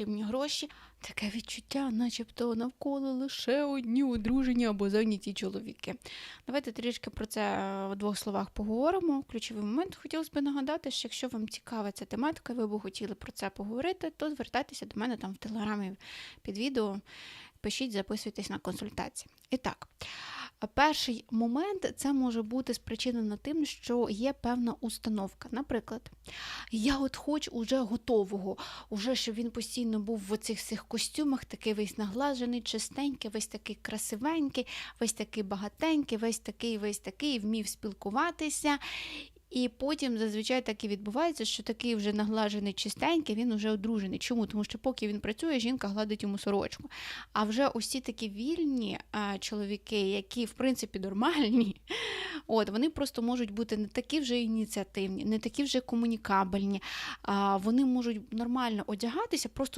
потрібні гроші. Таке відчуття, начебто навколо лише одні одружені або зайняті чоловіки. Давайте трішки про це е, в двох словах поговоримо. Ключовий момент хотілося б нагадати, що якщо вам цікава ця тематика, ви б хотіли про це поговорити, то звертайтеся до мене там в телеграмі під відео. Пишіть, записуйтесь на консультації. І так, перший момент це може бути спричинено тим, що є певна установка. Наприклад, я от хочу уже готового, уже щоб він постійно був в оцих всіх костюмах, такий весь наглажений, чистенький, весь такий красивенький, весь такий багатенький, весь такий, весь такий, вмів спілкуватися. І потім зазвичай так і відбувається, що такий вже наглажений чистенький, він вже одружений. Чому? Тому що поки він працює, жінка гладить йому сорочку. А вже ці такі вільні а, чоловіки, які в принципі нормальні, от вони просто можуть бути не такі вже ініціативні, не такі вже комунікабельні. А, вони можуть нормально одягатися, просто